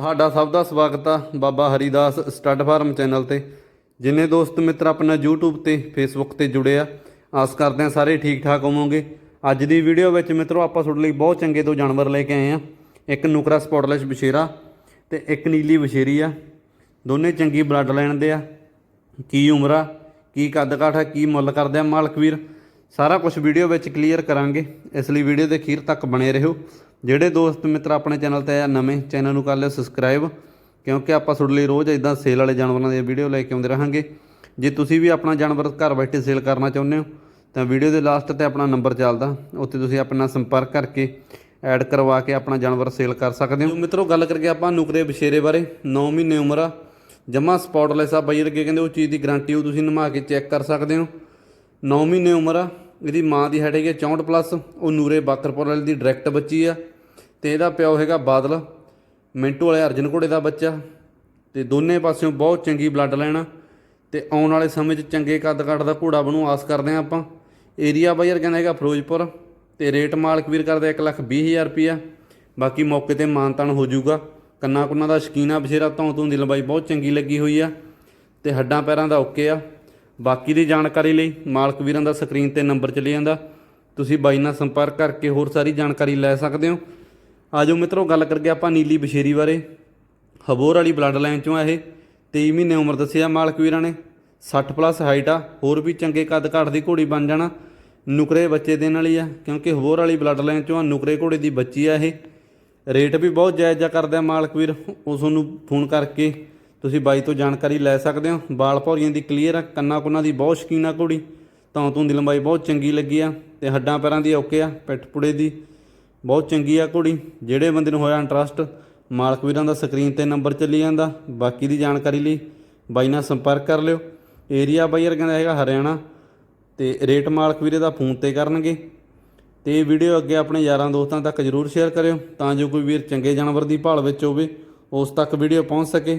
ਤੁਹਾਡਾ ਸਭ ਦਾ ਸਵਾਗਤ ਆ Baba Haridas stud farm channel ਤੇ। ਜਿੰਨੇ ਦੋਸਤ ਮਿੱਤਰ ਆਪਣਾ YouTube ਤੇ, Facebook ਤੇ ਜੁੜੇ ਆ, ਆਸ ਕਰਦੇ ਆ ਸਾਰੇ ਠੀਕ ਠਾਕ ਹੋਵੋਗੇ। ਅੱਜ ਦੀ ਵੀਡੀਓ ਵਿੱਚ ਮਿੱਤਰੋ, ਆਪਾਂ ਤੁਹਾਡੇ ਲਈ ਬਹੁਤ ਚੰਗੇ ਦੋ ਜਾਨਵਰ ਲੈ ਕੇ ਆਏ ਆ ਇੱਕ ਨੁਕਰਾ ਸਪੌਟਲੈਸ ਬਸ਼ੇਰਾ ਤੇ ਇੱਕ ਨੀਲੀ ਬਸ਼ੇਰੀ ਆ। ਦੋਨੇ ਚੰਗੀ ਬਲੱਡ ਲਾਈਨ ਦੇ ਆ। ਕੀ ਉਮਰਾ ਕੀ ਕੱਦ ਕਾਠ ਆ, ਕੀ ਮੁੱਲ ਕਰਦੇ ਆ ਮਾਲਕ ਵੀਰ? ਸਾਰਾ ਕੁਝ ਵੀਡੀਓ ਵਿੱਚ ਕਲੀਅਰ ਕਰਾਂਗੇ। ਇਸ ਲਈ ਵੀਡੀਓ ਦੇ ਅਖੀਰ ਤੱਕ ਬਣੇ ਰਹੋ। ਜਿਹੜੇ ਦੋਸਤ ਮਿੱਤਰ ਆਪਣੇ ਚੈਨਲ ਤੇ ਆ, ਨਵੇਂ, ਚੈਨਲ ਨੂੰ ਕਰ ਲਿਓ ਸਬਸਕ੍ਰਾਈਬ ਕਿਉਂਕਿ ਆਪਾਂ ਤੁਹਾਡੇ ਲਈ ਰੋਜ਼ ਇਦਾਂ ਸੇਲ ਵਾਲੇ ਜਾਨਵਰਾਂ ਦੀਆਂ ਵੀਡੀਓ ਲੈ ਕੇ ਆਉਂਦੇ ਰਹਾਂਗੇ। ਜੇ ਤੁਸੀਂ ਵੀ ਆਪਣਾ ਜਾਨਵਰ ਘਰ ਬੈਠੇ ਸੇਲ ਕਰਨਾ ਚਾਹੁੰਦੇ ਹੋ, ਤਾਂ ਵੀਡੀਓ ਦੇ ਲਾਸਟ ਤੇ ਆਪਣਾ ਨੰਬਰ ਚੱਲਦਾ। ਉੱਥੇ ਤੁਸੀਂ ਆਪਣਾ ਸੰਪਰਕ ਕਰਕੇ ਐਡ ਕਰਵਾ ਕੇ ਆਪਣਾ ਜਾਨਵਰ ਸੇਲ ਕਰ ਸਕਦੇ ਹੋ। ਮਿੱਤਰੋ, ਗੱਲ ਕਰਕੇ ਆਪਾਂ ਨੁਕਰੇ ਬਸ਼ੇਰੇ ਬਾਰੇ। 9 ਮਹੀਨੇ ਉਮਰ ਆ। ਜਮਾ ਸਪੌਟਲੈਸ ਆ। ਬਾਈ ਅੱਗੇ ਕਹਿੰਦੇ ਉਹ ਚੀਜ਼ ਦੀ ਗਾਰੰਟੀ ਉਹ ਤੁਸੀਂ ਨਿਭਾ ਕੇ ਚੈੱਕ ਕਰ ਸਕਦੇ ਹੋ। 9 ਮਹੀਨੇ ਉਮਰ ਆ। ਇਹਦੀ ਮਾਂ ਦੀ ਹੈਡ ਹੈਗੀ ਆ 64 ਪਲੱਸ ਉਹ ਨੂਰੇ ਬਾਕਰਪੁਰ ਵਾਲੇ ਦੀ ਡਾਇਰੈਕਟ ਬੱਚੀ ਆ ਤੇ ਇਹਦਾ ਪਿਓ ਹੈਗਾ ਬਾਦਲ, ਮਿੰਟੂ ਵਾਲੇ ਅਰਜਨ ਘੋੜੇ ਦਾ ਬੱਚਾ ਤੇ ਦੋਨੇ ਪਾਸਿਓਂ ਬਹੁਤ ਚੰਗੀ ਬਲੱਡ ਲੈਣਾ ਤੇ ਆਉਣ ਵਾਲੇ ਸਮੇਂ 'ਚ ਚੰਗੇ ਕੱਦ ਕੱਟ ਦਾ ਘੋੜਾ ਬਣੂ, ਆਸ ਕਰਦੇ ਆ ਆਪਾਂ। ਏਰੀਆ ਬਾਈ ਯਾਰ ਕਹਿੰਦਾ ਹੈਗਾ ਫਿਰੋਜ਼ਪੁਰ ਤੇ ਰੇਟ ਮਾਲਕ ਵੀਰ ਕਰਦੇ 1 ਲੱਖ ਵੀਹ ਹਜ਼ਾਰ ਰੁਪਿਆ ਬਾਕੀ ਮੌਕੇ ਤੇ ਮਾਨਤਾਨ ਹੋ ਜਾਊਗਾ। ਕੰਨਾ ਕੁੰਨਾ ਦਾ ਸ਼ਕੀਨਾ ਬਸ਼ੇਰਾ ਧੌਂ ਧੂੰ ਦੀ ਲੰਬਾਈ ਬਹੁਤ ਚੰਗੀ ਲੱਗੀ ਹੋਈ ਆ ਤੇ ਹੱਡਾਂ ਪੈਰਾਂ ਦਾ ਓਕੇ ਆ। ਬਾਕੀ ਦੀ ਜਾਣਕਾਰੀ ਲਈ ਮਾਲਕ ਵੀਰਾਂ ਦਾ ਸਕਰੀਨ ਤੇ ਨੰਬਰ ਚਲੇ ਜਾਂਦਾ। ਤੁਸੀਂ ਬਾਈ ਨਾਲ ਸੰਪਰਕ ਕਰਕੇ ਹੋਰ ਸਾਰੀ ਜਾਣਕਾਰੀ ਲੈ ਸਕਦੇ ਹੋ। ਆਜੋ ਮਿੱਤਰੋ, ਗੱਲ ਕਰਕੇ ਆਪਾਂ ਨੀਲੀ ਬਸ਼ੇਰੀ ਬਾਰੇ। ਹਬੋਰ ਵਾਲੀ ਬਲੱਡ ਲਾਈਨ ਚੋਂ ਆ ਇਹ। 23 ਮਹੀਨੇ ਉਮਰ ਦੱਸਿਆ ਮਾਲਕ ਵੀਰਾਂ ਨੇ। 60 ਪਲੱਸ ਹਾਈਟ ਆ, ਹੋਰ ਵੀ ਚੰਗੇ ਕੱਦ ਘਾਟ ਦੀ ਘੋੜੀ ਬਣ ਜਾਣਾ। ਨੁਕਰੇ ਬੱਚੇ ਦੇਣ ਵਾਲੀ ਆ, ਕਿਉਂਕਿ ਹਬੋਰ ਵਾਲੀ ਬਲੱਡ ਲਾਈਨ ਚੋਂ ਆ, ਨੁਕਰੇ ਘੋੜੇ ਦੀ ਬੱਚੀ ਆ ਇਹ। ਰੇਟ ਵੀ ਬਹੁਤ ਜਾਇਜ਼ ਜਾ ਕਰਦੇ ਮਾਲਕ ਵੀਰ, ਉਸ ਨੂੰ ਫੋਨ ਕਰਕੇ ਤੁਸੀਂ ਬਾਈ ਤੋਂ ਜਾਣਕਾਰੀ ਲੈ ਸਕਦੇ ਹੋ। ਬਾਲ ਭੌਰੀਆਂ ਦੀ ਕਲੀਅਰ ਆ, ਕੰਨਾਂ ਕੁੰਨਾਂ ਦੀ ਬਹੁਤ ਸ਼ਕੀਨ ਆ ਘੋੜੀ ਤਾਂ ਤੋਂ ਦੀ ਲੰਬਾਈ ਬਹੁਤ ਚੰਗੀ ਲੱਗੀ ਆ ਤੇ ਹੱਡਾਂ ਪੈਰਾਂ ਦੀ ਓਕੇ ਆ, ਪਿੱਠ ਪੁੜੇ ਦੀ ਬਹੁਤ ਚੰਗੀ ਆ ਘੋੜੀ ਜਿਹੜੇ ਬੰਦੇ ਨੂੰ ਹੋਇਆ ਇੰਟਰਸਟ ਮਾਲਕ ਵੀਰਾਂ ਦਾ ਸਕਰੀਨ ਤੇ ਨੰਬਰ ਚੱਲੀ ਜਾਂਦਾ। ਬਾਕੀ ਦੀ ਜਾਣਕਾਰੀ ਲਈ ਬਾਈ ਨਾਲ ਸੰਪਰਕ ਕਰ ਲਿਓ। ਏਰੀਆ ਬਾਈਰ ਕਹਿੰਦਾ ਹੈਗਾ ਹਰਿਆਣਾ ਤੇ ਰੇਟ ਮਾਲਕ ਵੀਰੇ ਦਾ ਫੋਨ ਤੇ ਕਰਨਗੇ। ਤੇ ਇਹ ਵੀਡੀਓ ਅੱਗੇ ਆਪਣੇ ਯਾਰਾਂ ਦੋਸਤਾਂ ਤੱਕ ਜਰੂਰ ਸ਼ੇਅਰ ਕਰਿਓ, ਤਾਂ ਜੋ ਕੋਈ ਵੀਰ ਚੰਗੇ ਜਾਨਵਰ ਦੀ ਭਾਲ ਵਿੱਚ ਹੋਵੇ, ਉਸ ਤੱਕ ਵੀਡੀਓ ਪਹੁੰਚ ਸਕੇ।